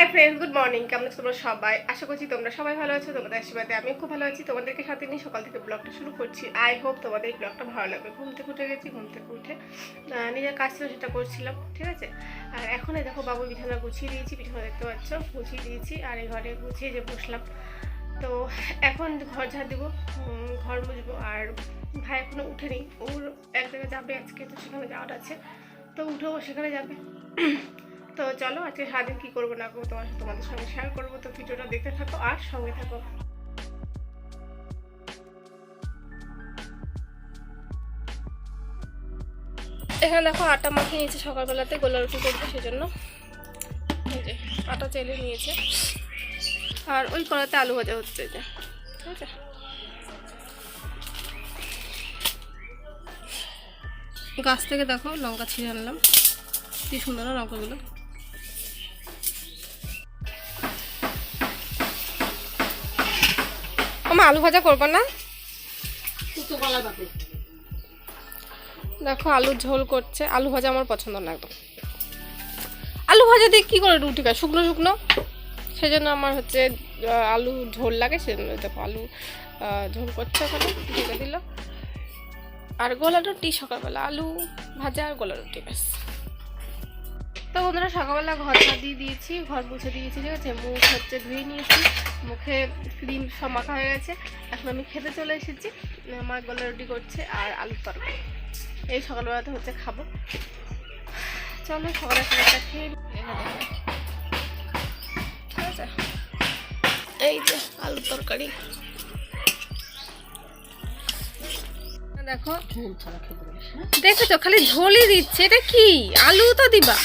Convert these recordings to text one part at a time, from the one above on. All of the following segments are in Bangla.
হাই ফ্রেন্ডস গুড মর্নিং কেমন আছো তোমরা সবাই? আশা করছি তোমরা সবাই ভালো আছো, তোমাদের আশীর্বাদে আমি খুব ভালো আছি। তোমাদেরকে সাথে নিয়ে সকাল থেকে ব্লগটা শুরু করছি। আই হোপ তোমাদের এই ব্লগটা ভালো লাগবে। ঘুম থেকে উঠে গেছি, ঘুম থেকে উঠে নিজের কাজ ছিল সেটা করছিলাম, ঠিক আছে? আর এখন দেখো বাবু বিছানা গুছিয়ে দিয়েছি, বিছানা দেখতে পাচ্ছ? গুছিয়ে দিয়েছি আর এই ঘরে গুছিয়ে যে বসলাম। তো এখন ঘর ঝাড় দিব ঘর মুছবো। আর ভাই এখনও উঠেনি, ওর এক জায়গায় যাবে আজকে, তো সেখানে যাওয়ার আছে। তো উঠেও সেখানে যাবে। তো চলো আজকে সারাদিন কী করব না করব তোমার তোমাদের সঙ্গে শেয়ার করব। তো ভিডিওটা দেখতে থাকো আর সঙ্গে থাকো। এখানে দেখো আটা মাখিয়ে নিয়েছে সকালবেলাতে গোলা রুটি করবে সেজন্য। এই যে, আটা চেলে নিয়েছে। আর ওই কড়াতে আলু ভাজা হচ্ছে যে, ঠিক আছে? গাছ থেকে দেখো লঙ্কা ছিঁড়ে আনলাম। কি সুন্দর লঙ্কাগুলো? আমার আলু ভাজা করব না? দেখো আলুর ঝোল করছে। আলু ভাজা আমার পছন্দ না একদম। আলু ভাজা দিয়ে কী করে রুটি খায়? শুকনো শুকনো? সেজন্য আমার হচ্ছে আলু ঝোল লাগে সেজন্য দেখো আলু ঝোল করছে ওখানে ঢেকে দিল। আর গোলা রুটি সকালবেলা আলু ভাজা আর গোলা রুটি ব্যাস। তো বন্ধুরা সকালবেলা ঘর দিয়ে দিয়েছি ঘর মুছে দিয়েছি ঠিক আছে? মুখ হচ্ছে ধুয়ে নিয়েছি মুখে ক্রিম সব মাখা হয়ে গেছে। এখন আমি খেতে চলে এসেছি। আমার গোলা রুটি করছে আর আলুর তরকারি। এই সকালবেলাতে হচ্ছে খাব। চলো সকালে খাবারটা খেয়ে। ঠিক আছে? এই যে আলুর তরকারি। দেখো। দেখেছ? খালি ঝোলই দিচ্ছে। এটা কি? আলু তো দিবা।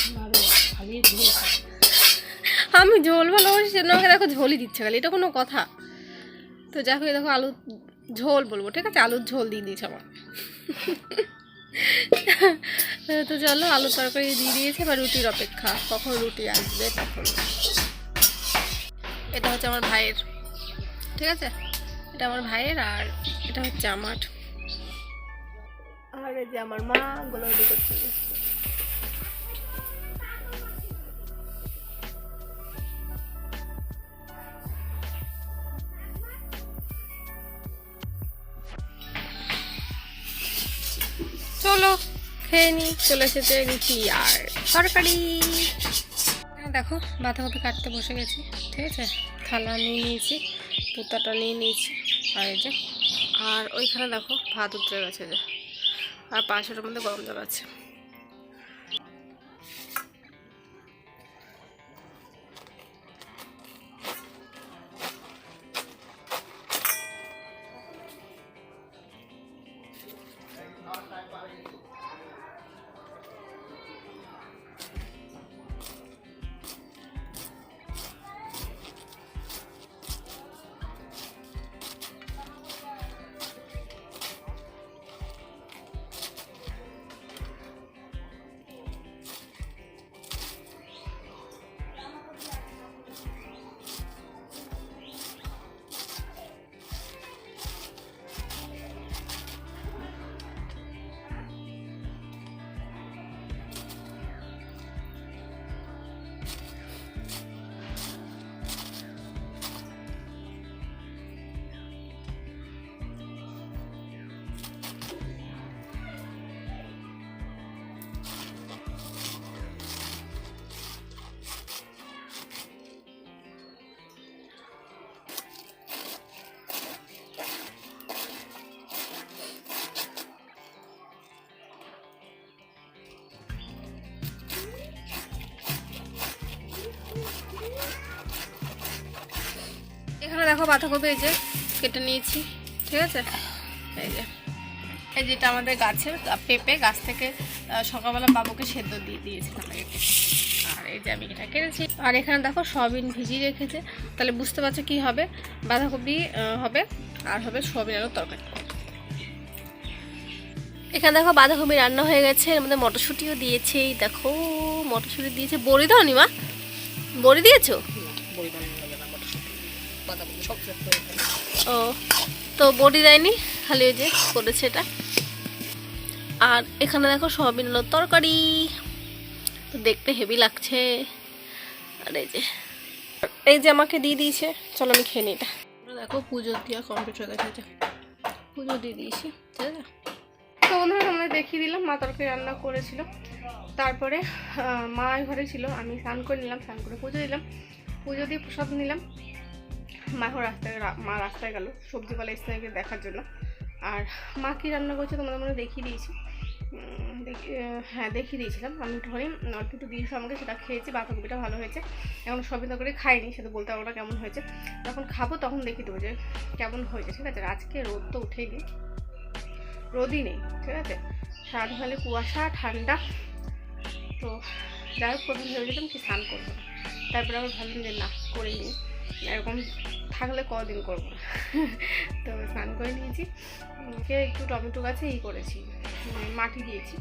আমি ঝোল ভালোবাসি সেজন্য আমাকে দেখো ঝোলই দিচ্ছে খালি, এটা কোনো কথা। তো যাই হোক, দেখো আলু ঝোল বলব, ঠিক আছে? আলুর ঝোল দিয়ে দিয়েছে আমার। তো চলো আলু তরকারি দিয়ে দিয়েছে বা রুটির অপেক্ষা, কখন রুটি আসবে, তখন। এটা হচ্ছে আমার ভাইয়ের, ঠিক আছে? এটা আমার ভাইয়ের আর এটা হচ্ছে আমার। আর এই যে আমার মা গোলা করছে। চলো খেয়ে নি চলে এসেছে রুটি আর তরকারি দেখো দেখো বাঁধাকপি কাটতে বসে গেছি, ঠিক আছে? থালা নিয়ে নিয়েছি, পুতাটা নিয়ে নিয়েছি, আর এই যে, আর ওইখানে দেখো ভাত উঠে গেছে যে, আর পাশের মধ্যে গরম জল আছে। এখানে দেখো বাঁধাকপি এই যে কেটে নিয়েছি, ঠিক আছে? এই যে, এই যেটা আমাদের গাছের গা- পেঁপে গাছ থেকে সকালবেলা বাবুকে সেদ্ধ দিয়ে দিয়েছি তাহলে আর এই যে আমি এটা কেটেছি। আর এখানে দেখো সয়াবিন ভিজিয়ে রেখেছে। তাহলে বুঝতে পারছ কি হবে? বাঁধাকপি হবে, আর হবে সয়াবিন আলুর তরকারি। এখানে দেখো বাঁধাকপি রান্না হয়ে গেছে। এর মধ্যে মটরশুঁটিও দিয়েছে। দেখো, মটরশুঁটি দিয়েছে। বড়ি দাও নি মা? বড়ি দিয়েছ? বই বানানো ও তো বডি দেয়নি? খালি ওই যে করেছে এটা। আর এখানে দেখো সয়াবিন তরকারি। তো দেখতে হেভি লাগছে। আর এই যে এই যে আমাকে দিয়ে দিয়েছে। চলো আমি খেয়ে নিই এটা। দেখো পুজো দেওয়া কমপ্লিট হয়ে গেছে পুজো দিয়ে দিয়েছি ঠিক আছে? তো বন্ধুরা আমরা দেখিয়ে দিলাম মা তরকারি রান্না করেছিল। তারপরে মা ঘরে ছিল আমি স্নান করে নিলাম স্নান করে পুজো দিলাম। পুজো দিয়ে প্রসাদ নিলাম। মা এখন রাস্তায় মা রাস্তায় গেল সবজিওয়ালা স্নেকে দেখার জন্য। আর মা কী রান্না করছে তোমাদের মনে দেখিয়ে দিয়েছি। হ্যাঁ দেখিয়ে দিয়েছিলাম। আমি একটুখানি অল্প একটু দিয়েছি আমাকে, সেটা খেয়েছি, বাঁধাকপিটা ভালো হয়েছে। এখন সবই করে খাইনি, সেটা বলতে পারব না কেমন হয়েছে। যখন খাব তখন দেখিয়ে দেবো যে কেমন হয়েছে, ঠিক আছে? আজকে রোদ তো উঠেইনি রোদই নেই, ঠিক আছে? সারাদিন কুয়াশা, ঠান্ডা। তো যাই হোক, প্রথম ভেবেছিলাম কি স্নান করব। না তারপরে আবার ভাবলাম যে না, করে নিই। এরকম থাকলে কদিন করব। তো স্নান করে নিয়েছি। উম, কে একটু টমেটো গাছে ই করেছি মানে মাটি দিয়েছি।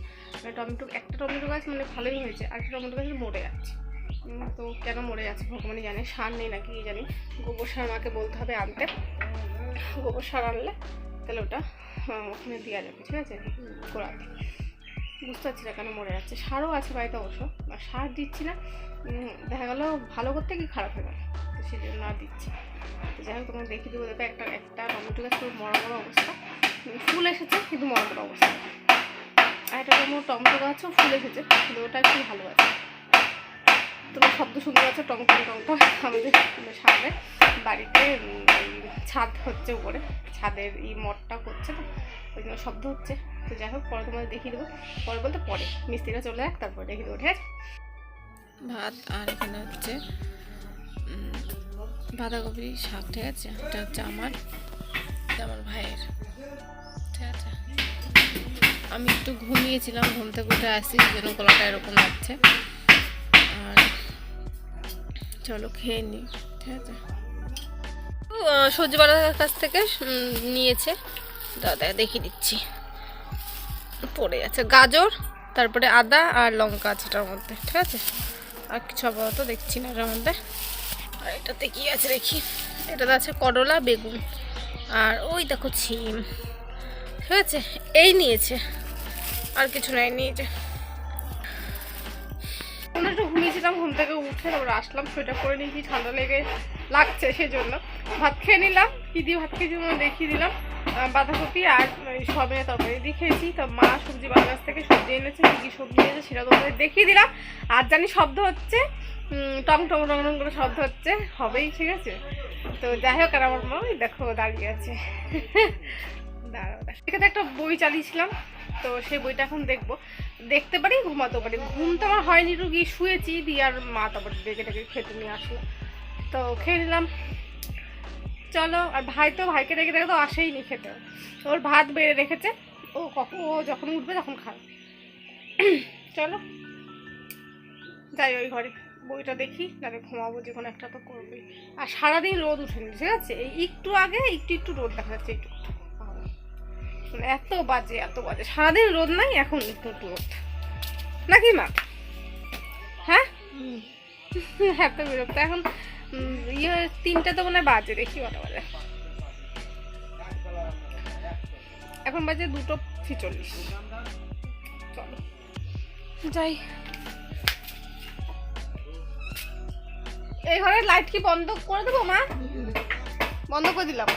টমেটো একটা টমেটো গাছ মানে ভালোই হয়েছে আর একটা টমেটো গাছ মরে যাচ্ছে। তো কেন মরে যাচ্ছে ভগবানই জানে সার নেই নাকি জানি। গোবর সার মাকে বলতে হবে আনতে। গোবর সার আনলে তাহলে ওটা ওখানে দেওয়া যাবে ঠিক আছে? গোড়াতে। বুঝতে পারছি না কেন মরে যাচ্ছে। সারও আছে বাড়িতে অবশ্য সার দিচ্ছি না। দেখা গেলো ভালো করতে কি খারাপ হয়ে গেল তো সেই জন্য আর দিচ্ছি তো যাই হোক, তোমাকে দেখিয়ে দেবো দেখো একটা একটা টমেটো গাছ, পুরো মরা মরা অবস্থা। ফুল এসেছে, কিন্তু মরা মরা অবস্থা। আর একটা কোনো টমেটো গাছও ফুল এসেছে, কিন্তু ওটা একটু ভালো আছে। তোমার শব্দ শুনতে পাচ্ছ? টমেটো টমেটো আমাদের সামনে বাড়িতে ছাদ হচ্ছে উপরে। ছাদের এই মঠটা করছে তো, ওই জন্য শব্দ হচ্ছে। তো যাই হোক, পরে তোমাদের দেখিয়ে দেবো। পরে বলতে পরে। মিস্ত্রিরা চলে যাক, তারপরে দেখিয়ে দেবো, ঠিক আছে? ভাত আর এখানে হচ্ছে বাঁধাকপি শাক, ঠিক আছে? এটা হচ্ছে আমার আমার ভাইয়ের, ঠিক আছে? আমি একটু ঘুমিয়েছিলাম, ঘুম থেকে উঠে আসি জন্য গলাটা এরকম লাগছে। আর চলো খেয়ে নিই ঠিক আছে? সবজি সবজিওয়ালার কাছ থেকে নিয়েছে। দাদা, দেখিয়ে দিচ্ছি। পড়ে আছে। গাজর, তারপরে আদা আর লঙ্কা আছে এটার মধ্যে, ঠিক আছে? আর কিছু আপাতত দেখছি না এটার মধ্যে। আর এটাতে কি আছে দেখি? এটাতে আছে করলা, বেগুন। আর ওই দেখো ছিম। ঠিক আছে? এই নিয়েছে। আর কিছু নাই নিয়েছে। আমরা একটু ঘুমিয়েছিলাম, ঘুম থেকে উঠে তারপর আসলাম, সোয়েটার পরে নিয়েছি, ঠান্ডা লেগে লাগছে সেই জন্য ভাত খেয়ে নিলাম, কি ভাত খেয়েছি তোমায় দেখিয়ে দিলাম। বাঁধাকপি আর সবে তরকারি দিয়ে খেয়েছি। তো মা সবজি বাজার থেকে সবজি এনেছে, কী কী সবজি এনেছে সেটা তোমাদের দেখিয়ে দিলাম। আর জানি শব্দ হচ্ছে টং টং টং টং করে শব্দ হচ্ছে। হবেই, ঠিক আছে? তো যাই হোক, আর আমার মা দেখো, দাঁড়িয়ে আছে। এখানে একটা বই চালিয়েছিলাম, তো সেই বইটা এখন দেখব। দেখতে পারি ঘুমাতে পারি। ঘুম তো আমার হয়নি গিয়ে শুয়েছি, দিয়ে আর মা তারপর ডেকে ডেকে খেতে নিয়ে আসলো। তো খেয়ে নিলাম। চলো, আর ভাই তো, ভাইকে ডেকে ডেকে তো আসেই নি খেতে। ওর ভাত বেড়ে রেখেছে। ও কখন, ও যখন উঠবে তখন খাবে। চলো। যাই ওই ঘরে। বইটা দেখি তাহলে ঘুমাবো, যে কোনো একটা তো করবেই। আর সারাদিন রোদ উঠেনি, ঠিক আছে? এই একটু আগে একটু একটু রোদ দেখা যাচ্ছে, একটু। মানে এত বাজে এত বাজে। সারাদিন রোদ নাই, এখন একটু একটু রোদ। নাকি মা? হ্যাঁ? এত বিরক্ত। এখন ইয়ে তিনটে তো মনে হয় বাজে, দেখি কটা বাজে। এখন বাজে দুটো ছিচল্লিশ। চলো। যাই। এই ঘরের লাইট কি বন্ধ করে দেবো মা? বন্ধ করে দিলাম।